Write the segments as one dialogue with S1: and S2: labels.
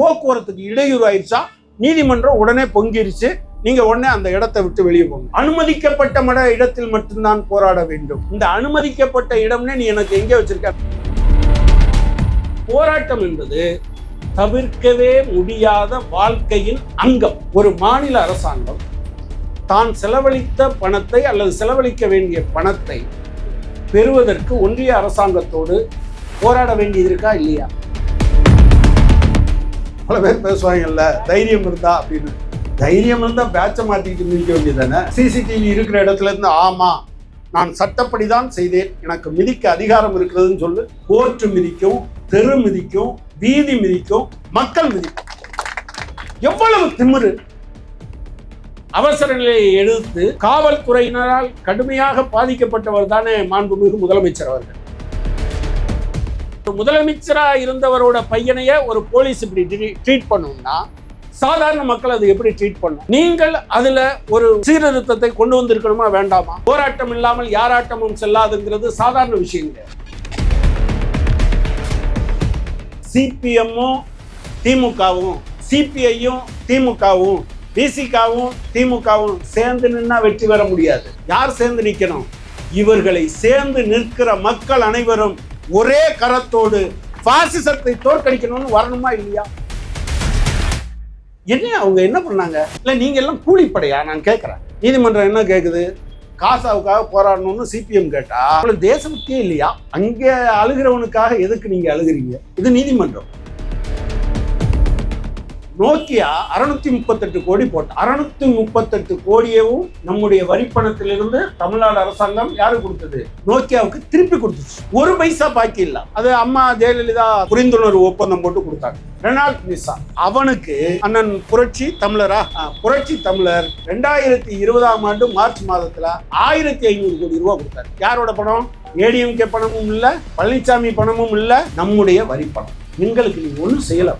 S1: போக்குவரத்துக்கு இடையூறு ஆயிடுச்சா நீதிமன்றம் உடனே பொங்கிருச்சு. நீங்க உடனே அந்த இடத்தை விட்டு வெளியே போங்க. அனுமதிக்கப்பட்ட மட இடத்தில் மட்டும்தான் போராட வேண்டும். இந்த அனுமதிக்கப்பட்ட இடம்னே நீ எனக்கு எங்கே வச்சிருக்க? போராட்டம் என்பது தவிர்க்கவே முடியாத வாழ்க்கையின் அங்கம். ஒரு மாநில அரசாங்கம் தான் செலவழித்த பணத்தை அல்லது செலவழிக்க வேண்டிய பணத்தை பெறுவதற்கு ஒன்றிய அரசாங்கத்தோடு போராட வேண்டியது இருக்கா? இல்லையா? பல பேர் பேசுவாங்கல்ல தைரியம் இருந்தா அப்படின்னு. தைரியம் இருந்தா பேட்சை மாத்திக்கிட்டு நிற்க வேண்டியது தானே சிசிடிவி இருக்கிற இடத்துல இருந்து ஆமா நான் சட்டப்படி தான் செய்தேன். எனக்கு மிதிக்க அதிகாரம் இருக்கிறதுன்னு சொல்லு. கோர்ட்டு மிதிக்கும் தெரு மிதிக்கும் வீதி மிதிக்கும் மக்கள் மிதிக்கும். எவ்வளவு திமிரு. அவசர நிலையை எடுத்து காவல்துறையினரால் கடுமையாக பாதிக்கப்பட்டவர் தானே மாண்புமிகு முதலமைச்சர் அவர்கள். ஒரு முதலமைச்சரா இருந்தவரோட பையனைய ஒரு போலீஸ் இப்படி ட்ரீட் பண்ணும்னா சாதாரண மக்கள் அது எப்படி ட்ரீட் பண்ணும்? நீங்கள் அதுல ஒரு சீர்திருத்தத்தை கொண்டு வந்திருக்கணுமா வேண்டாமா? போராட்டம் இல்லாமல் யாராட்டமும் செல்லாதுங்கிறது சாதாரண விஷயம் கிடையாது சிபிஎம்மும் திமுகவும் சிபிஐயும் திமுகவும் பிசிகாவும் திமுகவும் சேர்ந்து நின்னா வெற்றி பெற முடியாது. யார் சேர்ந்து நிற்கணும் இவர்களை சேர்ந்து நிற்கிற மக்கள் அனைவரும் ஒரே கரத்தோடு பாசிசத்தை தோற்கடிக்கணும்னு வரணுமா இல்லையா? என்ன அவங்க என்ன பண்ணாங்க? இல்ல நீங்க எல்லாம் கூலிப்படையா? நான் கேட்குறேன் நீதிமன்றம் என்ன கேக்குது? காசாவுக்காக போராடணும்னு சிபிஎம் கேட்டா உங்களுக்கு தேசபக்தியே இல்லையா? அங்கே அழுகிறவனுக்காக எதுக்கு நீங்க அழுகிறீங்க? இது நீதிமன்றம். நோக்கியா அறுநூத்தி முப்பத்தெட்டு கோடி போட்டா. அறுநூத்தி முப்பத்தெட்டு கோடியவும் நம்முடைய வரிப்பணத்திலிருந்து தமிழ்நாடு அரசாங்கம் யாரு கொடுத்தது? நோக்கியாவுக்கு திருப்பி கொடுத்துச்சு. ஒரு பைசா பாக்கி இல்ல. அது அம்மா ஜெயலலிதா புரிந்துணர்வு ஒப்பந்தம் போட்டு கொடுத்தாங்க. ரெனால்ட் மிஸ்ஸா அவனுக்கு அண்ணன் புரட்சி தமிழரா? புரட்சி தமிழர் ரெண்டாயிரத்தி இருபதாம் ஆண்டு மார்ச் மாதத்துல ஆயிரத்தி ஐநூறு கோடி ரூபாய் கொடுத்தாரு. யாரோட பணம்? ஏடிஎம்கே பணமும் இல்ல பழனிசாமி பணமும் இல்ல நம்முடைய வரி பணம் எங்களுக்கு நீங்க ஒன்றும் செய்யல.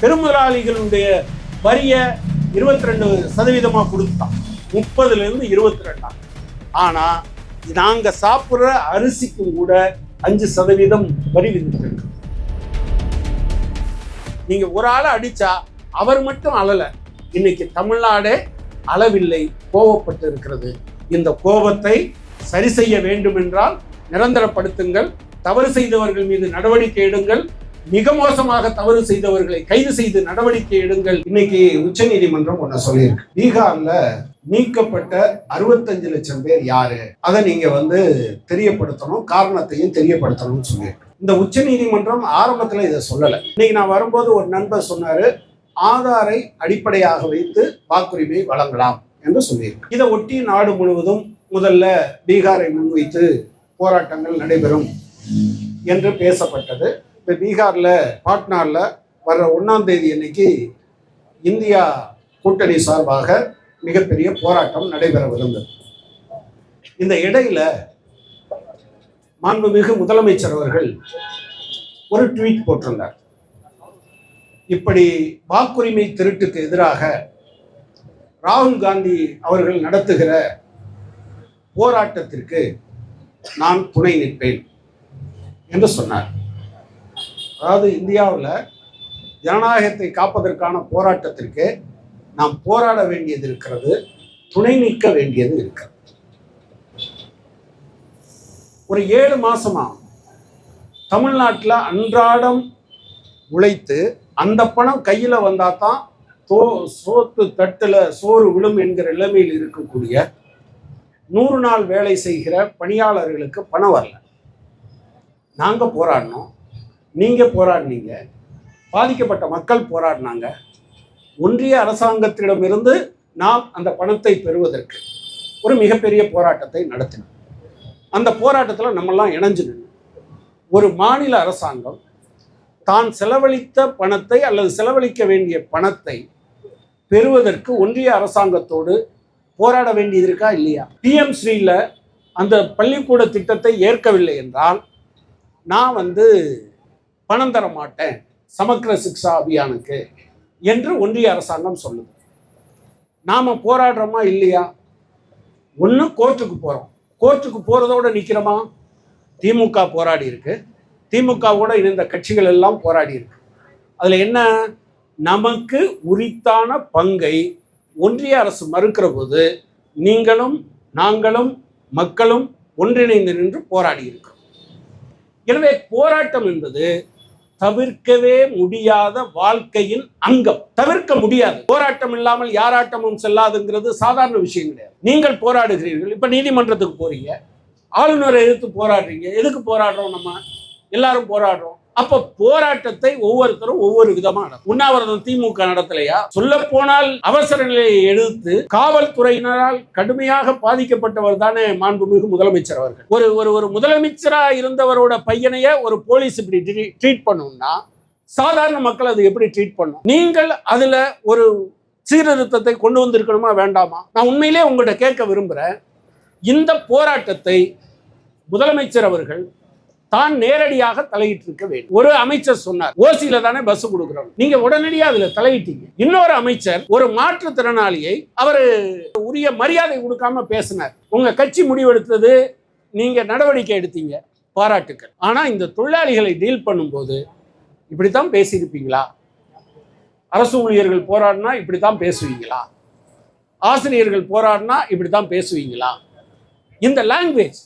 S1: பெருமுதலாளிகளுடைய வரிய இருபத்தி ரெண்டு சதவீதமா கொடுத்தான் முப்பதுல இருந்து இருபத்தி ரெண்டாம் ஆனா நாங்க சாப்பிடுற அரிசிக்கும் கூட அஞ்சு சதவீதம் வரி விதிச்சிருக்கு நீங்க ஒரு ஆளை அடிச்சா அவர் மட்டும் அழல. இன்னைக்கு தமிழ்நாடே அளவில்லை கோவப்பட்டு இருக்கிறது இந்த கோபத்தை சரி செய்ய வேண்டும் என்றால் நிரந்தரப்படுத்துங்கள் தவறு செய்தவர்கள் மீது நடவடிக்கை எடுங்கள் மிக மோசமாக தவறு செய்தவர்களை கைது செய்து நடவடிக்கை எடுங்கள். இன்னைக்கு உச்சநீதிமன்றம் ஒண்ணு சொல்லியிருக்கு. பீகார்ல நீக்கப்பட்ட அறுபத்தஞ்சு லட்சம் பேர் யாரு? அதை நீங்க வந்து தெரியப்படுத்தணும் காரணத்தையும் தெரியப்படுத்தணும்னு சொல்லியிருக்கு. இந்த உச்ச நீதிமன்றம் ஆரம்பத்துல இதை சொல்லலை. இன்னைக்கு நான் வரும்போது ஒரு நண்பர் சொன்னாரு ஆதாரை அடிப்படையாக வைத்து வாக்குரிமை வழங்கலாம் என்று சொல்லியிருக்கு. இதை ஒட்டி நாடு முழுவதும் முதல்ல பீகாரை முன்வைத்து போராட்டங்கள் நடைபெறும் என்று பேசப்பட்டது. இப்போ பீகாரில் பாட்னாவில் வர்ற ஒன்றாம் தேதி அன்னைக்கு இந்தியா கூட்டணி சார்பாக மிகப்பெரிய போராட்டம் நடைபெறவிருந்தது. இந்த இடையில மாண்புமிகு முதலமைச்சர் அவர்கள் ஒரு ட்வீட் போட்டிருந்தார். இப்படி வாக்குரிமை திருட்டுக்கு எதிராக ராகுல் காந்தி அவர்கள் நடத்துகிற போராட்டத்திற்கு நான் துணை நிற்பேன் என்று சொன்னார். அதாவது இந்தியாவில் ஜனநாயகத்தை காப்பதற்கான போராட்டத்திற்கு நாம் போராட வேண்டியது இருக்கிறது துணை நிற்க வேண்டியது இருக்கிறது. ஒரு ஏழு மாசமா தமிழ்நாட்டில் அன்றாடம் உழைத்து அந்த பணம் கையில் வந்தால் தான் தோ சோத்து தட்டில் சோறு விழும் என்கிற நிலைமையில் இருக்கக்கூடிய நூறு நாள் வேலை செய்கிற பணியாளர்களுக்கு பணம் வரல. நாங்கள் போராடினோம். நீங்கள் போராடினீங்க. பாதிக்கப்பட்ட மக்கள் போராடினாங்க. ஒன்றிய அரசாங்கத்திடமிருந்து நாம் அந்த பணத்தை பெறுவதற்கு ஒரு மிகப்பெரிய போராட்டத்தை நடத்தினோம். அந்த போராட்டத்தில் நம்மெல்லாம் இணைஞ்சு நின்னோம். ஒரு மாநில அரசாங்கம் தான் செலவழித்த பணத்தை அல்லது செலவழிக்க வேண்டிய பணத்தை பெறுவதற்கு ஒன்றிய அரசாங்கத்தோடு போராட வேண்டியது இருக்கா இல்லையா? பிஎம் ஸ்ரீல அந்த பள்ளிக்கூட திட்டத்தை ஏற்கவில்லை என்றால் நான் வந்து பணம் தர மாட்டேன். சமக்கிர சிக்ஷா அபியானுக்கு என்று ஒன்றிய அரசாங்கம் சொல்லுது. நாம போராடுறோமா இல்லையா? ஒன்று கோர்ட்டுக்கு போகிறோம் கோர்ட்டுக்கு போகிறதோட நிற்கிறோமா திமுக போராடி இருக்கு. திமுகவோட இணைந்த கட்சிகள் எல்லாம் போராடி இருக்கு. அதில் என்ன? நமக்கு உரித்தான பங்கை ஒன்றிய அரசு மறுக்கிற போது நீங்களும் நாங்களும் மக்களும் ஒன்றிணைந்து நின்று போராடி இருக்கிறோம். எனவே போராட்டம் என்பது தவிர்க்கவே முடியாத வாழ்க்கையின் அங்கம். தவிர்க்க முடியாது. போராட்டம் இல்லாமல் யாராட்டமும் செல்லாதுங்கிறது சாதாரண விஷயம் கிடையாது. நீங்கள் போராடுகிறீர்கள். இப்ப நீதிமன்றத்துக்கு போறீங்க. ஆளுநரை எதிர்த்து போராடுறீங்க. எதுக்கு போராடுறோம் நம்ம? எல்லாரும் போராடுறோம். அப்ப போராட்டத்தை ஒவ்வொருத்தரும் ஒவ்வொரு விதமா உண்ணாவிரதம் திமுக நடத்தலையா? சொல்ல போனால் அவசர நிலையை எடுத்து காவல்துறையினரால் கடுமையாக பாதிக்கப்பட்டவர் தானே மாண்புமிகு முதலமைச்சர் அவர்கள். ஒரு ஒரு ஒரு முதலமைச்சரா இருந்தவரோட பையனைய ஒரு போலீஸ் இப்படி ட்ரீட் பண்ணும்னா சாதாரண மக்கள் அது எப்படி ட்ரீட் பண்ணும்? நீங்கள் அதுல ஒரு சீர்திருத்தத்தை கொண்டு வந்திருக்கணுமா வேண்டாமா? நான் உண்மையிலே உங்கள்கிட்ட கேட்க விரும்புகிறேன் இந்த போராட்டத்தை முதலமைச்சர் அவர்கள் தான் நேரடியாக தலையிட்டிருக்க வேண்டும். ஒரு அமைச்சர் சொன்னார் ஓசியில தானே பஸ் கொடுக்குறோம் நீங்க உடனடியா அதுல தலையிட்டீங்க. இன்னொரு அமைச்சர் ஒரு மாற்றுத்திறனாளியை அவர் உரிய மரியாதை கொடுக்காம பேசினார். உங்க கட்சி முடிவெடுத்தது நீங்க நடவடிக்கை எடுத்தீங்க பாராட்டுக்கள். ஆனா இந்த தொழிலாளிகளை டீல் பண்ணும்போது இப்படித்தான் பேசியிருப்பீங்களா? அரசு ஊழியர்கள் போராடினா இப்படித்தான் பேசுவீங்களா? ஆசிரியர்கள் போராடினா இப்படித்தான் பேசுவீங்களா? இந்த லாங்குவேஜ்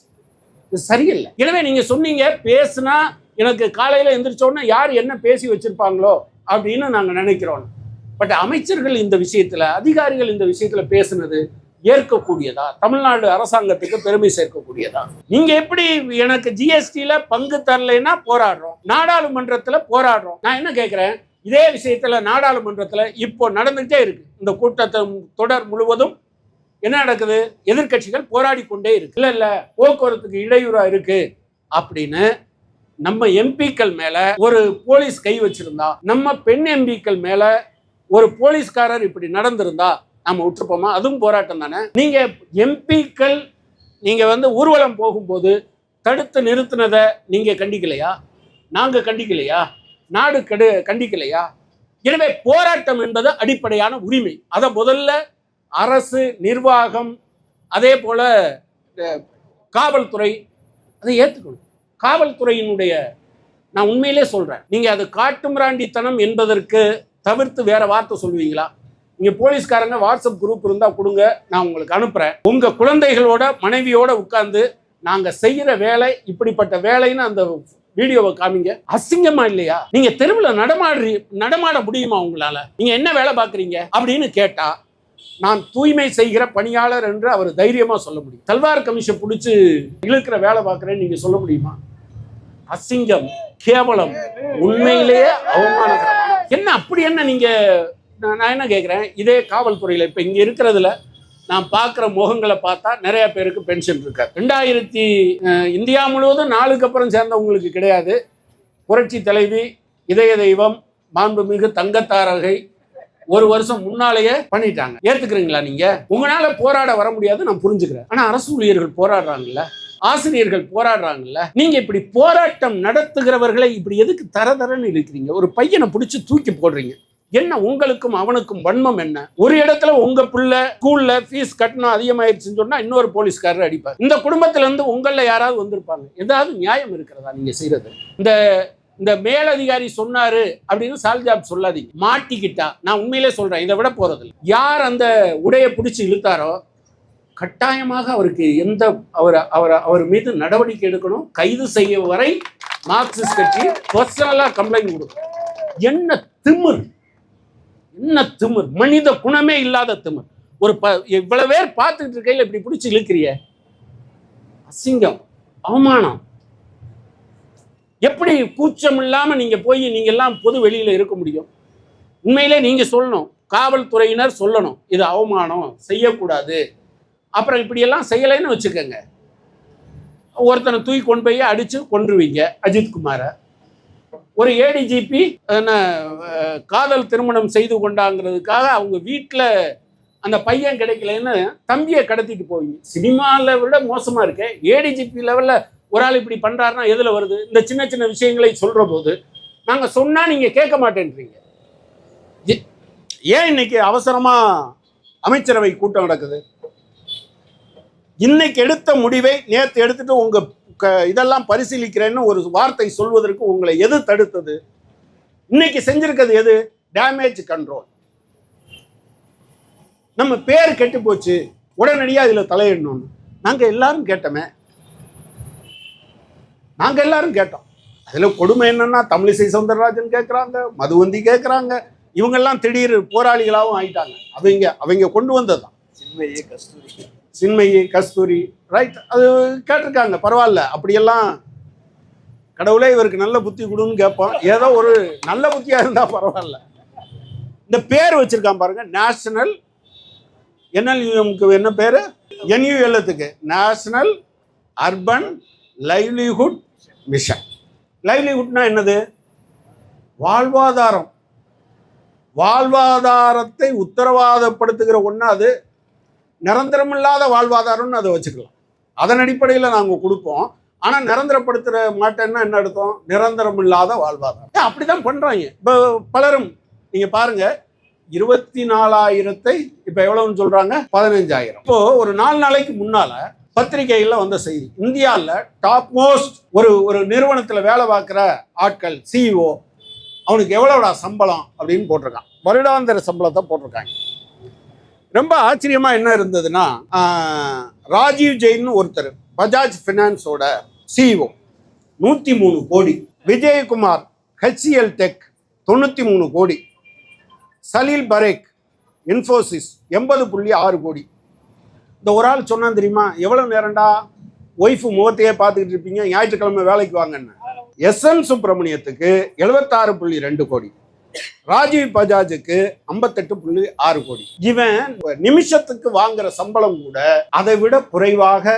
S1: இது சரியில்லை. எனவே நீங்க சொன்னீங்க பேசுனா எனக்கு காலையில எந்திரிச்ச யார் என்ன பேசி வச்சிருப்பாங்களோ அப்படின்னு நாங்க நினைக்கிறோம். பட் அமைச்சர்கள் இந்த விஷயத்துல அதிகாரிகள் இந்த விஷயத்துல பேசுனது ஏற்கக்கூடியதா? தமிழ்நாடு அரசாங்கத்துக்கு பெருமை சேர்க்கக்கூடியதா? நீங்க எப்படி எனக்கு ஜிஎஸ்டியில பங்கு தரலைன்னா போராடுறோம். நாடாளுமன்றத்துல போராடுறோம். நான் என்ன கேட்கிறேன் இதே விஷயத்துல நாடாளுமன்றத்துல இப்போ நடந்துகிட்டே இருக்கு. இந்த கூட்டத்தை தொடர் முழுவதும் என்ன நடக்குது? எதிர்க்கட்சிகள் போராடி கொண்டே இருக்கு. இல்ல இல்ல போக்குவரத்துக்கு இடையூறா இருக்கு அப்படின்னு நம்ம எம்பிக்கள் மேல ஒரு போலீஸ் கை வச்சிருந்தா நம்ம பெண் எம்பிக்கள் மேல ஒரு போலீஸ்காரர் இப்படி நடந்திருந்தா நம்ம விட்டுருப்போமா? அதுவும் போராட்டம் தானே? நீங்க எம்பிக்கள் நீங்க வந்து ஊர்வலம் போகும்போது தடுத்து நிறுத்தினதை நீங்க கண்டிக்கலையா? நாங்க கண்டிக்கலையா? நாடு கடு கண்டிக்கலையா? எனவே போராட்டம் என்பது அடிப்படையான உரிமை. அதை முதல்ல அரசு நிர்வாகம் அதே போல காவல்துறை அதை ஏற்றுக்கணும் காவல்துறையினுடைய நான் உண்மையிலே சொல்றேன் நீங்க அது காட்டுமிராண்டித்தனம் என்பதற்கு தவிர்த்து வேற வார்த்தை சொல்லுவீங்களா? நீங்க போலீஸ்காரங்க வாட்ஸ்அப் குரூப் இருந்தா கொடுங்க நான் உங்களுக்கு அனுப்புறேன். உங்க குழந்தைகளோட மனைவியோட உட்கார்ந்து நாங்க செய்யற வேலை இப்படிப்பட்ட வேலைன்னு அந்த வீடியோவை காமிங்க. அசிங்கமா இல்லையா? நீங்க தெருவில் நடமாடுறீ நடமாட முடியுமா உங்களால? நீங்க என்ன வேலை பார்க்குறீங்க? அப்படின்னு கேட்டா நான் தூய்மை செய்கிற பணியாளர் என்று அவர் தைரியமாக சொல்ல முடியும். தல்வார் கமிஷன் பிடிச்சி இழுக்கிற வேலை பார்க்குறேன்னு நீங்கள் சொல்ல முடியுமா? அசிங்கம் கேவலம் உண்மையிலேயே அவமானகரம் என்ன அப்படி என்ன நீங்கள் நான் என்ன கேட்குறேன் இதே காவல்துறையில் இப்போ இங்கே இருக்கிறதுல நான் பார்க்குற முகங்களை பார்த்தா நிறைய பேருக்கு பென்ஷன் இருக்கார் ரெண்டாயிரத்தி இந்தியா முழுவதும் நாளுக்கு அப்புறம் சேர்ந்தவங்களுக்கு கிடையாது. புரட்சி தலைவி இதய தெய்வம் மாண்புமிகு தங்கத்தாரகை ஒரு வருஷம் முன்னாலேயே பண்ணிட்டாங்க. ஏத்துக்கிறீங்களா நீங்க? உங்களால போராட வர முடியாது நான் புரிஞ்சுக்கிறேன். ஆனா அரசு ஊழியர்கள் போராடுறாங்கல்ல? ஆசிரியர்கள் போராடுறாங்கல்ல? நீங்க இப்படி போராட்டம் நடத்துகிறவர்களை இப்படி எதுக்கு தர தரன்னு இருக்கிறீங்க? ஒரு பையனை பிடிச்சி தூக்கி போடுறீங்க. என்ன உங்களுக்கும் அவனுக்கும் வன்மம் என்ன? ஒரு இடத்துல உங்க பிள்ளை ஸ்கூல்ல ஃபீஸ் கட்டணம் அதிகமாயிருச்சுன்னு சொன்னா இன்னொரு போலீஸ்காரர் அடிப்பார். இந்த குடும்பத்துல இருந்து உங்கள யாராவது வந்திருப்பாங்க? ஏதாவது நியாயம் இருக்கிறதா நீங்க செய்யறது இந்த இந்த மேலதிகாரி சொன்னாரு அப்படின்னு சால்ஜாப் சொல்லாதீங்க. மாட்டிக்கிட்டா நான் உண்மையிலே சொல்றேன் இதை விட போறது யார் அந்த உடையை பிடிச்சி இழுத்தாரோ கட்டாயமாக அவருக்கு எந்த அவர் அவர் அவர் மீது நடவடிக்கை எடுக்கணும். கைது செய்ய வரை மார்க்சிஸ்ட் கட்சி பர்சனலாக கம்ப்ளைண்ட் கொடுக்கும். என்ன திமிர்? என்ன திமிர்? மனித குணமே இல்லாத திமிர். ஒரு ப இவ்வளவு பேர் பார்த்துட்டு இருக்கையில் இப்படி பிடிச்சி இழுக்கிறிய? அசிங்கம் அவமானம். எப்படி கூச்சம் இல்லாமல் நீங்கள் போய் நீங்க எல்லாம் பொது வெளியில் இருக்க முடியும்? உண்மையிலே நீங்கள் சொல்லணும். காவல்துறையினர் சொல்லணும். இது அவமானம் செய்யக்கூடாது. அப்புறம் இப்படியெல்லாம் செய்யலைன்னு வச்சுக்கோங்க. ஒருத்தனை தூக்கி கொண்டு போய் அடித்து கொன்றுவீங்க அஜித் குமாரை. ஒரு ஏடிஜிபி என்ன காதல் திருமணம் செய்து கொண்டாங்கிறதுக்காக அவங்க வீட்டில் அந்த பையன் கிடைக்கலன்னு தம்பியை கடத்திட்டு போவீங்க. சினிமாவில் விட மோசமாக இருக்கே. ஏடிஜிபி லெவலில் ஒரு ஆள் இப்படி பண்ணுறாருன்னா எதில் வருது? இந்த சின்ன சின்ன விஷயங்களை சொல்கிற போது நாங்கள் சொன்னால் நீங்கள் கேட்க மாட்டேன்றீங்க. ஏன் இன்னைக்கு அவசரமாக அமைச்சரவை கூட்டம் நடக்குது? இன்னைக்கு எடுத்த முடிவை நேற்று எடுத்துட்டு உங்கள் க- இதெல்லாம் பரிசீலிக்கிறேன்னு ஒரு வார்த்தை சொல்வதற்கு உங்களை எது தடுத்தது? இன்னைக்கு செஞ்சிருக்கிறது எது? டேமேஜ் கண்ட்ரோல் நம்ம பேர் கெட்டு போச்சு. உடனடியாக இதில் தலையிடணும்னு. நாங்கள் எல்லாரும் கேட்டோமே. நாங்கள் எல்லாரும் கேட்டோம். அதில் கொடுமை என்னன்னா தமிழிசை சவுந்தரராஜன் கேட்குறாங்க மதுவந்தி கேட்குறாங்க இவங்கெல்லாம் திடீர் போராளிகளாகவும் ஆயிட்டாங்க. அவங்க அவங்க கொண்டு வந்தது தான்
S2: சின்மையே கஸ்தூரி.
S1: சின்மயி கஸ்தூரி ரைட் அது கேட்டிருக்காங்க பரவாயில்ல. அப்படியெல்லாம் கடவுளே இவருக்கு நல்ல புத்தி கொடுன்னு கேட்போம். ஏதோ ஒரு நல்ல புத்தியா இருந்தா பரவாயில்ல. இந்த பேர் வச்சிருக்கான் பாருங்க நேஷனல் என்எல்யூஎம்க்கு என்ன பேரு? என்யூஎல்எத்துக்கு நேஷனல் அர்பன் லைவ்லிஹுட் மிஷன் லைவ்லிஹுட்னா என்னது? வாழ்வாதாரம். வாழ்வாதாரத்தை உத்தரவாதப்படுத்துகிற ஒன்று அது. நிரந்தரமில்லாத வாழ்வாதாரம்னு அதை வச்சுக்கலாம். அதன் அடிப்படையில் நாங்கள் கொடுப்போம். ஆனால் நிரந்தரப்படுத்துகிற மாட்டேன்னா என்ன அர்த்தம்? நிரந்தரமில்லாத வாழ்வாதாரம். அப்படி தான் பண்ணுறாங்க இப்போ பலரும் நீங்கள் பாருங்க. இருபத்தி நாலாயிரத்தை இப்போ எவ்வளோன்னு சொல்கிறாங்க பதினஞ்சாயிரம். இப்போது ஒரு நாலு நாளைக்கு முன்னால் பத்திரிகையில் வந்த செய்தி. இந்தியாவில் டாப் மோஸ்ட் ஒரு ஒரு நிறுவனத்தில் வேலை பார்க்குற ஆட்கள் சிஇஓ அவனுக்கு எவ்வளோடா சம்பளம் அப்படின்னு போட்டிருக்கான். வருடாந்திர சம்பளத்தை போட்டிருக்காங்க. ரொம்ப ஆச்சரியமா என்ன இருந்ததுன்னா ராஜீவ் ஜெயின் ஒருத்தர் பஜாஜ் ஃபினான்ஸோட சிஇஓ நூற்றி மூணு கோடி. விஜயகுமார் ஹெச்சிஎல் டெக் தொண்ணூற்றி மூணு கோடி. சலீல் பரேக் இன்ஃபோசிஸ் எண்பது புள்ளி ஆறு கோடி. இந்த ஒரு ஆள் சொன்னான் தெரியுமா? எவ்வளோ நேரம்டா ஒய்ஃபு முகத்தையே பார்த்துக்கிட்டு இருப்பீங்க? ஞாயிற்றுக்கிழமை வேலைக்கு வாங்கன்னு. எஸ் என் சுப்பிரமணியத்துக்கு எழுபத்தாறு புள்ளி ரெண்டு கோடி. ராஜீவ் பஜாஜுக்கு ஐம்பத்தெட்டு புள்ளி ஆறு கோடி. இவன் நிமிஷத்துக்கு வாங்குற சம்பளம் கூட அதை விட குறைவாக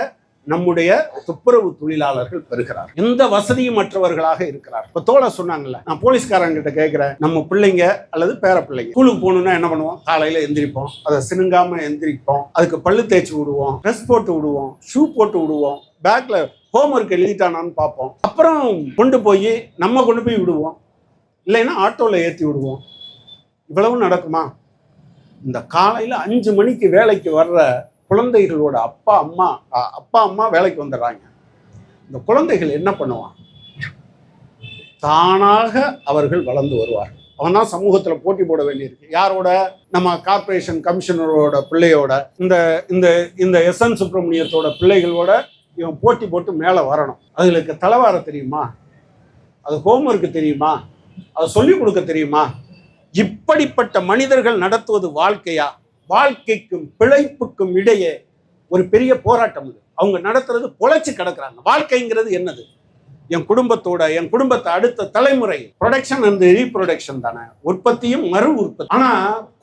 S1: நம்முடைய துப்புரவு தொழிலாளர்கள் பெறுகிறார். எந்த வசதியும் மற்றவர்களாக இருக்கிறார். இப்ப தோழ சொன்னாங்கல்ல நான் போலீஸ்காரங்கிட்ட கேட்கிறேன் நம்ம பிள்ளைங்க அல்லது பேர பிள்ளைங்க. ஸ்கூலுக்கு போகணும்னா என்ன பண்ணுவோம்? காலையில எந்திரிப்போம். அதை சினுங்காம எந்திரிப்போம். அதுக்கு பல்லு தேய்ச்சி விடுவோம். ட்ரெஸ் போட்டு விடுவோம். ஷூ போட்டு விடுவோம். பேக்ல ஹோம்ஒர்க் எழுதிட்டானான்னு பார்ப்போம். அப்புறம் கொண்டு போய் நம்ம கொண்டு போய் விடுவோம். இல்லைன்னா ஆட்டோவில் ஏற்றி விடுவோம். இவ்வளவு நடக்குமா? இந்த காலையில் அஞ்சு மணிக்கு வேலைக்கு வர்ற குழந்தைகளோட அப்பா அம்மா அப்பா அம்மா வேலைக்கு வந்துடுறாங்க. இந்த குழந்தைகள் என்ன பண்ணுவான்? தானாக அவர்கள் வளர்ந்து வருவார் அவன் தான் சமூகத்தில் போட்டி போட வேண்டியிருக்கு. யாரோட? நம்ம கார்ப்பரேஷன் கமிஷனரோட பிள்ளையோட இந்த இந்த இந்த எஸ் என் சுப்பிரமணியத்தோட பிள்ளைகளோட இவன் போட்டி போட்டு மேலே வரணும். அதுகளுக்கு தலைவார தெரியுமா? அது ஹோம்ஒர்க்கு தெரியுமா? அதை சொல்லிக் கொடுக்க தெரியுமா? இப்படிப்பட்ட மனிதர்கள் நடத்துவது வாழ்க்கையா? வாழ்க்கைக்கும் பிழைப்புக்கும் இடையே ஒரு பெரிய போராட்டம் இது அவங்க நடத்துறது பொழைச்சு கிடக்குறாங்க. வாழ்க்கைங்கிறது என்னது? என் குடும்பத்தோட என் குடும்பத்தை அடுத்த தலைமுறை. ப்ரொடக்ஷன் அண்ட் ரீப்ரொடக்ஷன் தானே. உற்பத்தியும் மறு உற்பத்தி. ஆனா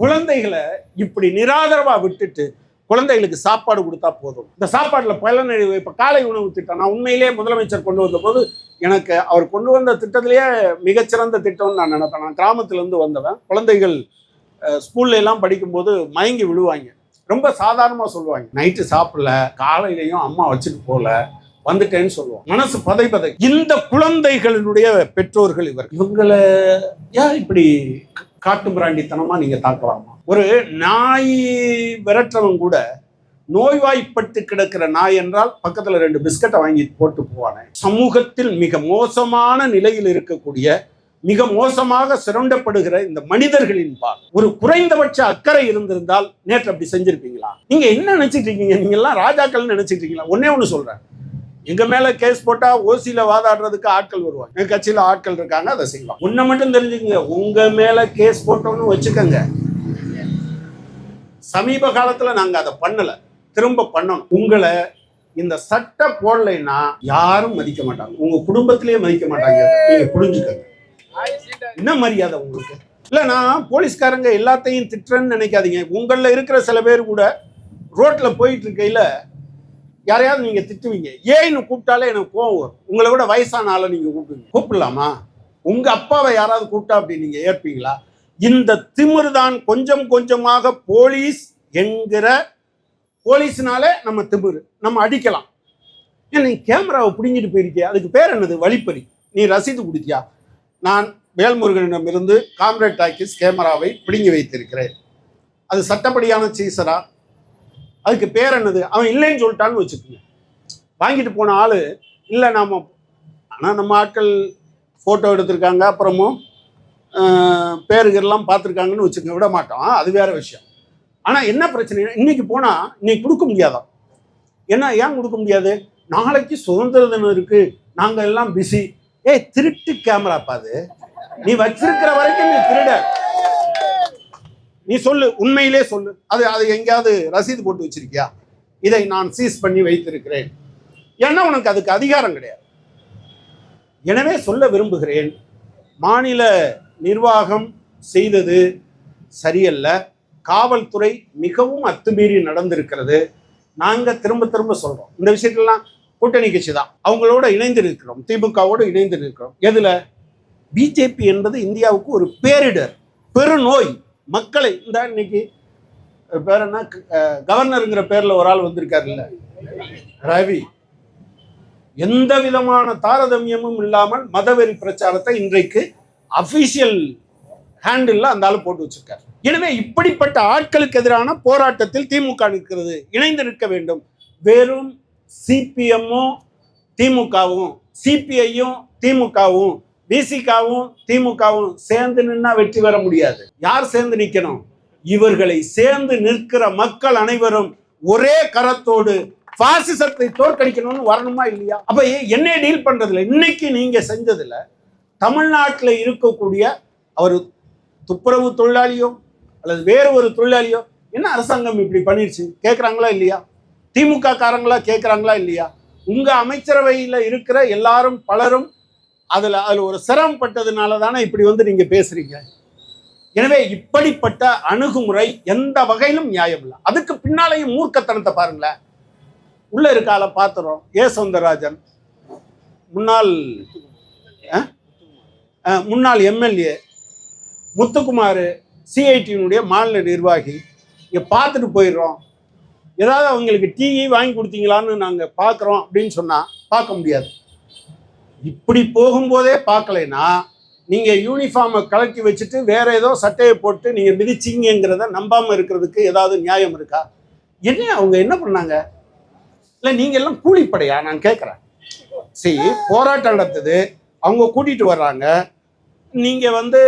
S1: குழந்தைகளை இப்படி நிராதரவா விட்டுட்டு குழந்தைகளுக்கு சாப்பாடு கொடுத்தா போதும். இந்த சாப்பாட்டில் பலன் இப்போ காலை உணவு திட்டம். நான் உண்மையிலேயே முதலமைச்சர் கொண்டு வந்த போது எனக்கு அவர் கொண்டு வந்த திட்டத்திலேயே மிகச்சிறந்த திட்டம்னு நான் நினைப்பேன். நான் கிராமத்திலேருந்து வந்தவன். குழந்தைகள் ஸ்கூல்ல எல்லாம் படிக்கும்போது மயங்கி விழுவாங்க. ரொம்ப சாதாரணமாக சொல்லுவாங்க. நைட்டு சாப்பிடல காலையிலையும் அம்மா வச்சுட்டு போகல வந்துட்டேன்னு சொல்லுவோம் மனசு பதை பதை. இந்த குழந்தைகளினுடைய பெற்றோர்கள் இவர். இவங்களை ஏன் இப்படி காட்டு பிராண்டித்தனமாக நீங்கள் தாக்கலாமா? ஒரு நாய் விரட்டுறவன் கூட நோய்வாய்ப்பட்டு கிடக்கிற நாய் என்றால் பக்கத்தில் ரெண்டு பிஸ்கட்டை வாங்கி போட்டு போவானே. சமூகத்தில் மிக மோசமான நிலையில் இருக்கக்கூடிய மிக மோசமாக சுரண்டப்படுகிற இந்த மனிதர்களின் பால். ஒரு குறைந்தபட்ச அக்கறை இருந்திருந்தால் நேற்று அப்படி செஞ்சிருப்பீங்களா? நீங்க என்ன நினைச்சிட்டு இருக்கீங்க? நீங்க எல்லாம் ராஜாக்கள் நினைச்சிட்டு இருக்கீங்களா? ஒன்னே ஒண்ணு சொல்றேன். எங்க மேல கேஸ் போட்டா ஓசியில வாதாடுறதுக்கு ஆட்கள் வருவாங்க. எங்க கட்சியில ஆட்கள் இருக்காங்க அதை செய்யலாம் உன்னை மட்டும் தெரிஞ்சுக்கங்க. உங்க மேல கேஸ் போட்டோம்னு வச்சுக்கோங்க. சமீப காலத்துல நாங்க அதை பண்ணல. திரும்ப பண்ணணும். உங்களை இந்த சட்டை போடலைன்னா யாரும் மதிக்க மாட்டாங்க. உங்க குடும்பத்திலேயே மதிக்க மாட்டாங்க. நீங்க புரிஞ்சுக்கங்க. என்ன மரியாதை உங்களுக்கு? இல்லை நான் போலீஸ்காரங்க எல்லாத்தையும் திட்டுறேன்னு நினைக்காதீங்க. உங்களில் இருக்கிற சில பேர் கூட ரோட்டில் போயிட்டு இருக்கையில் யாரையாவது நீங்கள் திட்டுவீங்க. ஏன்னு கூப்பிட்டாலே எனக்கு கோவம் வரும். உங்களை விட வயசான ஆளை நீங்கள் கூப்பிடுவீங்க கூப்பிடலாமா? உங்கள் அப்பாவை யாராவது கூப்பிட்டா அப்படி நீங்கள் ஏற்பீங்களா? இந்த திமிரு தான் கொஞ்சம் கொஞ்சமாக போலீஸ் என்கிற போலீஸ்னாலே நம்ம திமிரு. நம்ம அடிக்கலாம். ஏன் நீ கேமராவை பிடிங்கிட்டு போயிருக்கியா? அதுக்கு பேர் என்னது? வழிப்பறி. நீ ரசீது கொடுத்தியா? நான் வேல்முருகனிடமிருந்து காம்ரேட் டாக்கிஸ் கேமராவை பிடுங்கி வைத்திருக்கிறேன். அது சட்டப்படியான சீசரா? அதுக்கு பேர் என்னது? அவன் இல்லைன்னு சொல்லிட்டான்னு வச்சுக்கோங்க. வாங்கிட்டு போன ஆள் இல்லை நாம் ஆனால் நம்ம ஆட்கள் ஃபோட்டோ எடுத்திருக்காங்க அப்புறமும் பேருகெல்லாம் பார்த்துருக்காங்கன்னு வச்சுக்க விட மாட்டோம். அது வேற விஷயம். ஆனால் என்ன பிரச்சனை இன்னைக்கு போனால் இன்னைக்கு கொடுக்க முடியாதான் என்ன ஏன் கொடுக்க முடியாது? நாளைக்கு சுதந்திர தினம் இருக்குது நாங்கள் எல்லாம் பிஸி ஏய் திருட்டு கேமரா பாது நீ வச்சிருக்கிற வரைக்கும் நீ திருட. நீ சொல்லு உண்மையிலே சொல்லு. அது அது எங்கேயாவது ரசீது போட்டு வச்சிருக்கியா? இதை நான் சீஸ் பண்ணி வைத்திருக்கிறேன். ஏன்னா உனக்கு அதுக்கு அதிகாரம் கிடையாது. எனவே சொல்ல விரும்புகிறேன் மாநில நிர்வாகம் செய்தது சரியல்ல. காவல்துறை மிகவும் அத்துமீறி நடந்திருக்கிறது. நாங்கள் திரும்ப திரும்ப சொல்கிறோம் இந்த விஷயத்துலலாம் கூட்டணி கட்சி தான். அவங்களோட இணைந்து இருக்கிறோம் திமுகவோடு இணைந்து இருக்கிறோம் எதுல? பிஜேபி என்பது இந்தியாவுக்கு ஒரு பேரிடர் பெருநோய். மக்களை இந்த இன்னைக்கு பேர் என்ன? கவர்னருங்கிற பேர்ல ஒரு ஆள் வந்திருக்காருல்ல? ரவி. எந்த விதமான தாரதமியமும் இல்லாமல் மதவெறி பிரச்சாரத்தை இன்றைக்கு அபிஷியல் ஹேண்டில் அந்த ஆள் போட்டு வச்சிருக்காரு. எனவே இப்படிப்பட்ட ஆட்களுக்கு எதிரான போராட்டத்தில் திமுக நிற்கிறது. இணைந்து நிற்க வேண்டும். வெறும் சிபிஎம்மும் திமுகவும் சிபிஐயும் திமுகவும் பிசிகாவும் திமுகவும் சேர்ந்து நின்னா வெற்றி பெற முடியாது. யார் சேர்ந்து நிற்கணும் இவர்களை சேர்ந்து நிற்கிற மக்கள் அனைவரும் ஒரே கரத்தோடு பாசிசத்தை தோற்கடிக்கணும்னு வரணுமா இல்லையா? அப்ப என்ன டீல் பண்றதுல இன்னைக்கு நீங்க செஞ்சதுல தமிழ்நாட்டில் இருக்கக்கூடிய அவர் துப்புரவு தொழிலாளியோ அல்லது வேறு ஒரு தொழிலாளியோ என்ன அரசாங்கம் இப்படி பண்ணிருச்சு? கேட்குறாங்களா இல்லையா? திமுக காரங்களா கேட்குறாங்களா இல்லையா? உங்கள் அமைச்சரவையில் இருக்கிற எல்லாரும் பலரும் அதில் அதில் ஒரு சிரமப்பட்டதுனால தானே இப்படி வந்து நீங்கள் பேசுறீங்க. எனவே இப்படிப்பட்ட அணுகுமுறை எந்த வகையிலும் நியாயம் இல்லை அதுக்கு பின்னாலேயும் மூர்க்கத்தனத்தை பாருங்களேன். உள்ள இருக்கால பார்த்துறோம் ஏ. சவுந்தரராஜன் முன்னாள் முன்னாள் எம்எல்ஏ முத்துக்குமார் சிஐடியினுடைய மாநில நிர்வாகி. இங்கே பார்த்துட்டு போயிடுறோம். ஏதாவது அவங்களுக்கு டீ வாங்கி கொடுத்தீங்களான்னு நாங்கள் பார்க்குறோம் அப்படின்னு சொன்னால் பார்க்க முடியாது. இப்படி போகும்போதே பார்க்கலைன்னா நீங்கள் யூனிஃபார்மை கலட்டி வச்சுட்டு வேற ஏதோ சட்டையை போட்டு நீங்கள் மிதிச்சிங்கிறத நம்பாமல் இருக்கிறதுக்கு ஏதாவது நியாயம் இருக்கா? என்ன அவங்க என்ன பண்ணாங்க? இல்லை நீங்கள் எல்லாம் கூலிப்படையா? நான் கேட்குறேன் சரி போராட்டம் நடத்துது. அவங்க கூட்டிகிட்டு வர்றாங்க. நீங்கள் வந்து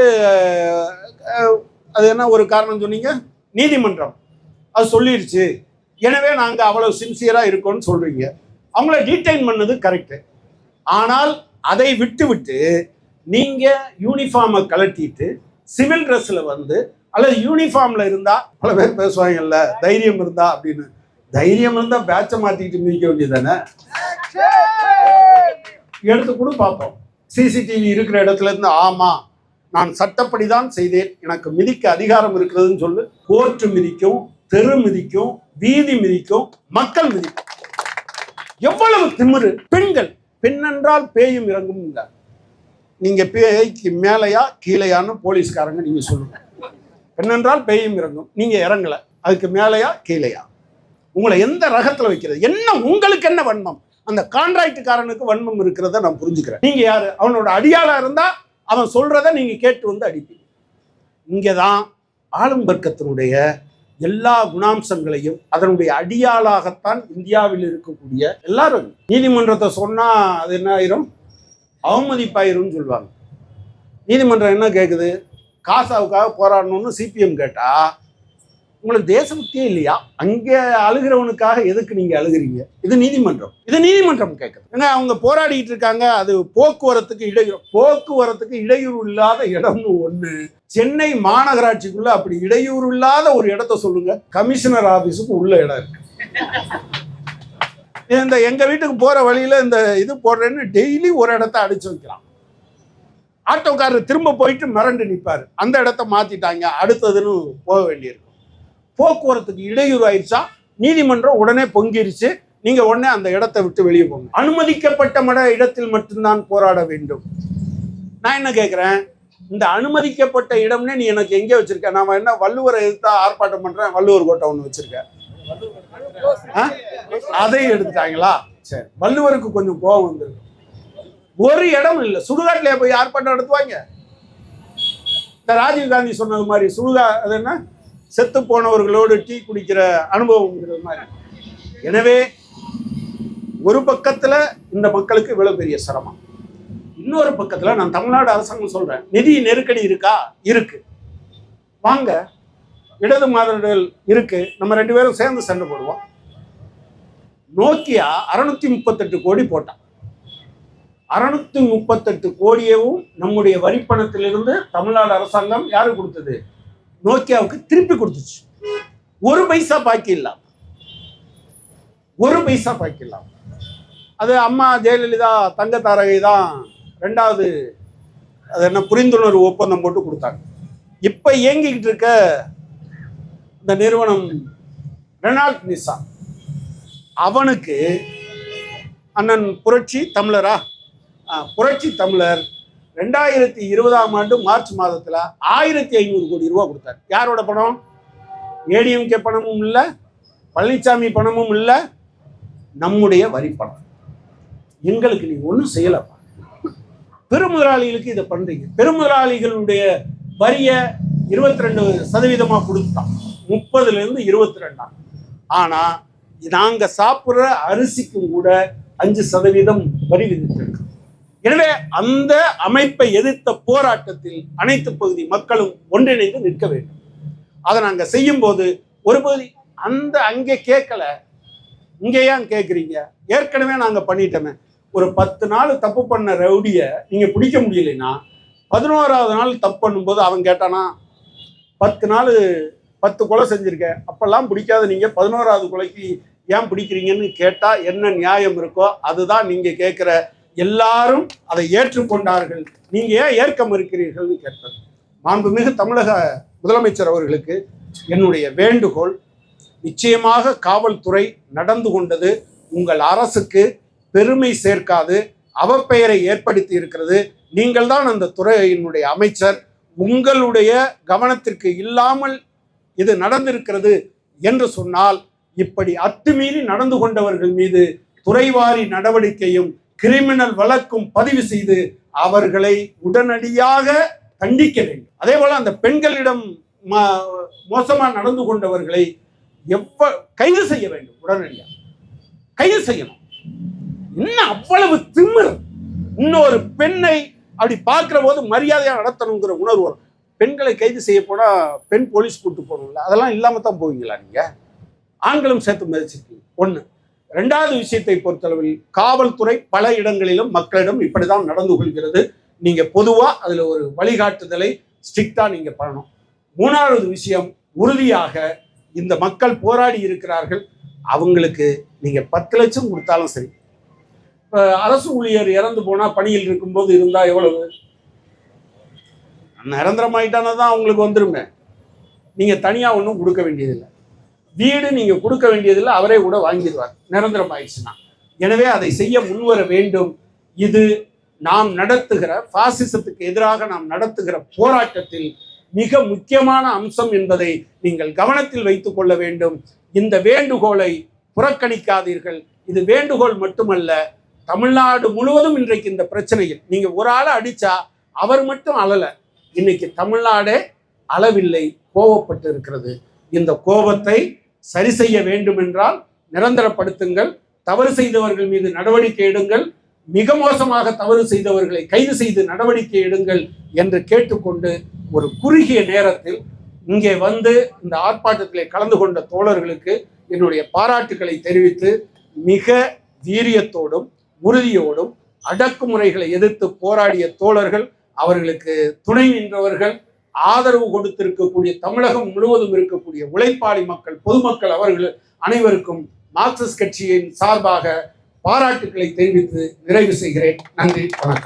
S1: அது என்ன ஒரு காரணம் சொன்னீங்க? நீதிமன்றம். அது சொல்லிடுச்சு எனவே நாங்கள் அவ்வளவு சின்சியராக இருக்கோம்னு சொல்கிறீங்க அவங்கள டீடைன் பண்ணது கரெக்டு ஆனால் அதை விட்டு விட்டு நீங்கள் யூனிஃபார்மை கலட்டிட்டு சிவில் ட்ரெஸ்ஸில் வந்து அல்லது யூனிஃபார்மில் இருந்தால் பல பேர் பேசுவாங்கல்ல தைரியம் இருந்தா அப்படின்னு. தைரியம் இருந்தால் பேட்சை மாற்றிக்கிட்டு மிதிக்க வேண்டியதானே எடுத்து கூட பார்ப்போம் சிசிடிவி இருக்கிற இடத்துல இருந்து நான் சட்டப்படி தான் செய்தேன். எனக்கு மிதிக்க அதிகாரம் இருக்கிறதுன்னு சொல்லு கோர்ட்டு மிதிக்கும் தெரு மிதிக்கும் வீதி மிதிக்கும் மக்கள் மிதிக்கும். எவ்வளவு திமிரு பெண்கள். பெண்ணென்றால் பேயும் இறங்கும் நீங்க பேய்க்கு மேலையா கீழையான்னு போலீஸ்காரங்க நீங்க சொல்லுங்க. பெண்ணென்றால் பேயும் இறங்கும் நீங்க இறங்கல அதுக்கு மேலையா கீழையா? உங்களை எந்த ரகத்துல வைக்கிறது? என்ன உங்களுக்கு என்ன வன்மம்? அந்த கான்ட்ராக்டுக்காரனுக்கு வன்மம் இருக்கிறத நான் புரிஞ்சுக்கிறேன். நீங்க யாரு? அவனோட அடியாளா இருந்தா அவன் சொல்றத நீங்க கேட்டு வந்து அடிப்பீங்க. இங்கதான் ஆளும் வர்க்கத்தினுடைய எல்லா குணாம்சங்களையும் அதனுடைய அடியாளாகத்தான் இந்தியாவில் இருக்கக்கூடிய எல்லாரும். நீதிமன்றத்தை சொன்னா அது என்ன ஆயிரும்? அவமதிப்பாயிரும்னு சொல்லுவாங்க. நீதிமன்றம் என்ன கேட்குது காசாவுக்காக போராடணும்னு சிபிஎம் கேட்டா உங்களுக்கு தேசபக்தியே இல்லையா? அங்கே அழுகிறவனுக்காக எதுக்கு நீங்கள் அழுகிறீங்க? இது நீதிமன்றம். இது நீதிமன்றம் கேட்குது ஏன்னா அவங்க போராடிட்டு இருக்காங்க. அது போக்குவரத்துக்கு இடையூறு. போக்குவரத்துக்கு இடையூறு இல்லாத இடம்னு ஒன்று சென்னை மாநகராட்சிக்குள்ள அப்படி இடையூறு இல்லாத ஒரு இடத்த சொல்லுங்க. கமிஷனர் ஆஃபீஸுக்கு உள்ள இடம் இருக்கு. இந்த எங்க வீட்டுக்கு போற வழியில இந்த இது போடுறேன்னு டெய்லி ஒரு இடத்த அடிச்சு வைக்கிறான். ஆட்டோக்காரர் திரும்ப போயிட்டு மிரண்டு நிற்பாரு அந்த இடத்த மாத்திட்டாங்க. அடுத்ததுன்னு போக வேண்டியிருக்கு. போக்குவரத்துக்கு இடையூறு ஆயிடுச்சா நீதிமன்றம் உடனே பொங்கிருச்சு. நீங்க உடனே அந்த இடத்தை விட்டு வெளியே போங்க. அனுமதிக்கப்பட்ட மட இடத்தில் மட்டும்தான் போராட வேண்டும். நான் என்ன கேட்குறேன் இந்த அனுமதிக்கப்பட்ட இடம்னே நீ எனக்கு எங்கே வச்சிருக்க? நாம என்ன வள்ளுவரை எதிர்த்தா ஆர்ப்பாட்டம் பண்றேன்? வள்ளுவர் கோட்டை ஒன்று வச்சிருக்கேன் ஆ? அதையும் எடுத்துட்டாங்களா? சரி. வள்ளுவருக்கு கொஞ்சம் கோபம் வந்துருக்கு. ஒரு இடம் இல்லை. சுடுகாட்டிலே போய் ஆர்ப்பாட்டம் நடத்துவாங்க. இந்த ராஜீவ் காந்தி சொன்னது மாதிரி சுடுகா அது என்ன? செத்து போனவர்களோடு டீ குடிக்கிற அனுபவம்ங்கிறது மாதிரி. எனவே ஒரு பக்கத்துல இந்த மக்களுக்கு இவ்வளவு பெரிய சிரமம். இன்னொரு பக்கத்துல நான் தமிழ்நாடு அரசாங்கம் சொல்றேன் நிதி நெருக்கடி இருக்கா? இருக்கு. வாங்க இடது மாதர்கள் இருக்கு நம்ம ரெண்டு பேரும் சேர்ந்து சண்டை போடுவோம். நோக்கியா அறுநூத்தி முப்பத்தெட்டு கோடி போட்டான். அறுநூத்தி முப்பத்தெட்டு கோடியவும் நம்முடைய வரிப்பணத்திலிருந்து தமிழ்நாடு அரசாங்கம் யாரு கொடுத்தது? நோக்கியாவுக்கு திருப்பி கொடுத்துச்சு. ஒரு பைசா பாக்கி இல்லாம. ஒரு பைசா பாக்கி இல்லாம. அது அம்மா ஜெயலலிதா தங்க தாரகை தான் ரெண்டாவது அது என்ன புரிந்துணர்வு ஒப்பந்தம் போட்டு கொடுத்தாங்க. இப்ப இயங்கிக்கிட்டு இருக்க இந்த நிறுவனம் ரெனால்ட் நிசா அவனுக்கு அண்ணன் புரட்சி தமிழரா? ஆ, புரட்சி தமிழர் ரெண்டாயிரத்தி இருபதாம் ஆண்டு மார்ச் மாதத்தில் ஆயிரத்தி ஐநூறு கோடி ரூபா கொடுத்தார். யாரோட பணம்? ஏடிஎம்கே பணமும் இல்லை பழனிசாமி பணமும் இல்லை நம்முடைய வரி பணம். எங்களுக்கு நீ ஒன்றும் செய்யலப்பா. பெருமுதலாளிகளுக்கு இதை பண்ணுறீங்க பெருமுதலாளிகளுடைய வரியை இருபத்தி ரெண்டு சதவீதமாக கொடுத்தான் முப்பதுலேருந்து இருபத்தி ரெண்டாம் ஆனால் நாங்கள் சாப்பிட்ற அரிசிக்கும் கூட அஞ்சு சதவீதம் வரி விதித்திருக்கோம் எனவே அந்த அமைப்பை எதிர்த்த போராட்டத்தில் அனைத்து பகுதி மக்களும் ஒன்றிணைந்து நிற்க வேண்டும். அதை நாங்கள் செய்யும் போது ஒரு பகுதி அந்த அங்கே கேட்கல. இங்கே ஏன் கேட்குறீங்க? ஏற்கனவே நாங்கள் பண்ணிட்டோமே. ஒரு பத்து நாள் தப்பு பண்ண ரவுடியை நீங்கள் பிடிக்க முடியலைன்னா பதினோராவது நாள் தப்பு பண்ணும்போது அவன் கேட்டானா பத்து நாள் பத்து கொலை செஞ்சுருக்கேன் அப்பெல்லாம் பிடிக்காத நீங்கள் பதினோராவது கொலைக்கு ஏன் பிடிக்கிறீங்கன்னு கேட்டால் என்ன நியாயம் இருக்கோ அதுதான் நீங்கள் கேட்குற எல்லாரும் அதை ஏற்றுக்கொண்டார்கள். நீங்க ஏன் ஏற்க மறுக்கிறீர்கள்னு கேட்பது. மாண்புமிகு தமிழக முதலமைச்சர் அவர்களுக்கு என்னுடைய வேண்டுகோள் நிச்சயமாக காவல்துறை நடந்து கொண்டது உங்கள் அரசுக்கு பெருமை சேர்க்காது அவப்பெயரை ஏற்படுத்தி இருக்கிறது. நீங்கள் தான் அந்த துறையினுடைய அமைச்சர். உங்களுடைய கவனத்திற்கு இல்லாமல் இது நடந்திருக்கிறது என்று சொன்னால் இப்படி அத்துமீறி நடந்து கொண்டவர்கள் மீது துறைவாரி நடவடிக்கையும் கிரிமினல் வழக்கும் பதிவு செய்து அவர்களை உடனடியாக கண்டிக்க வேண்டும். அதே போல அந்த பெண்களிடம் ம- நடந்து கொண்டவர்களை எவ்வ கைது செய்ய வேண்டும் உடனடியாக. கைது செய்யணும். இன்னும் அவ்வளவு திமிர்? இன்னொரு பெண்ணை அப்படி பார்க்குற போது மரியாதையாக நடத்தணுங்கிற உணர்வு வரும். பெண்களை கைது செய்ய போனால் பெண் போலீஸ் கூட்டு போகணும்ல அதெல்லாம் இல்லாமல் தான் போவீங்களா நீங்கள் ஆண்களும் சேர்த்து மதிச்சிருக்கீங்க. ஒன்று ரெண்டாவது விஷயத்தை பொறுத்தளவில் காவல்துறை பல இடங்களிலும் மக்களிடம் இப்படிதான் நடந்து கொள்கிறது. நீங்க பொதுவா அதுல ஒரு வழிகாட்டுதலை ஸ்ட்ரிக்டா நீங்க பண்ணணும். மூணாவது விஷயம் உறுதியாக இந்த மக்கள் போராடி இருக்கிறார்கள். அவங்களுக்கு நீங்க பத்து லட்சம் கொடுத்தாலும் சரி. இப்போ அரசு ஊழியர் இறந்து போனா பணியில் இருக்கும்போது இருந்தா எவ்வளவு? நிரந்தரமாயிட்டானதான் அவங்களுக்கு வந்துருமே. நீங்க தனியா ஒன்றும் கொடுக்க வேண்டியதில்லை. வீடு நீங்க கொடுக்க வேண்டியதில்லை அவரே கூட வாங்கிடுவார். நிரந்தரம் ஆயிடுச்சுன்னா. எனவே அதை செய்ய முன்வர வேண்டும். இது நாம் நடத்துகிற பாசிசத்துக்கு எதிராக நாம் நடத்துகிற போராட்டத்தில் மிக முக்கியமான அம்சம் என்பதை நீங்கள் கவனத்தில் வைத்துக் கொள்ள வேண்டும். இந்த வேண்டுகோளை புறக்கணிக்காதீர்கள். இது வேண்டுகோள் மட்டுமல்ல தமிழ்நாடு முழுவதும் இன்றைக்கு இந்த பிரச்சனையில் நீங்க ஒரு ஆளை அடிச்சா அவர் மட்டும் அழல. இன்னைக்கு தமிழ்நாடே அளவில்லை கோவப்பட்டு இருக்கிறது. இந்த கோபத்தை சரி செய்ய வேண்டுமென்றால் நிரந்தரப்படுத்துங்கள். தவறு செய்தவர்கள் மீது நடவடிக்கை எடுங்கள். மிக மோசமாக தவறு செய்தவர்களை கைது செய்து நடவடிக்கை எடுங்கள் என்று கேட்டுக்கொண்டு ஒரு குறுகிய நேரத்தில் இங்கே வந்து இந்த ஆர்ப்பாட்டத்திலே கலந்து கொண்ட தோழர்களுக்கு என்னுடைய பாராட்டுக்களை தெரிவித்து மிக வீரியத்தோடும் உறுதியோடும் அடக்குமுறைகளை எதிர்த்து போராடிய தோழர்கள் அவர்களுக்கு துணை நின்றவர்கள் ஆதரவு கொடுத்திருக்கக்கூடிய தமிழகம் முழுவதும் இருக்கக்கூடிய உழைப்பாளி மக்கள் பொதுமக்கள் அவர்கள் அனைவருக்கும் மார்க்சிஸ்ட் கட்சியின் சார்பாக பாராட்டுக்களை தெரிவித்து நிறைவு செய்கிறேன். நன்றி வணக்கம்.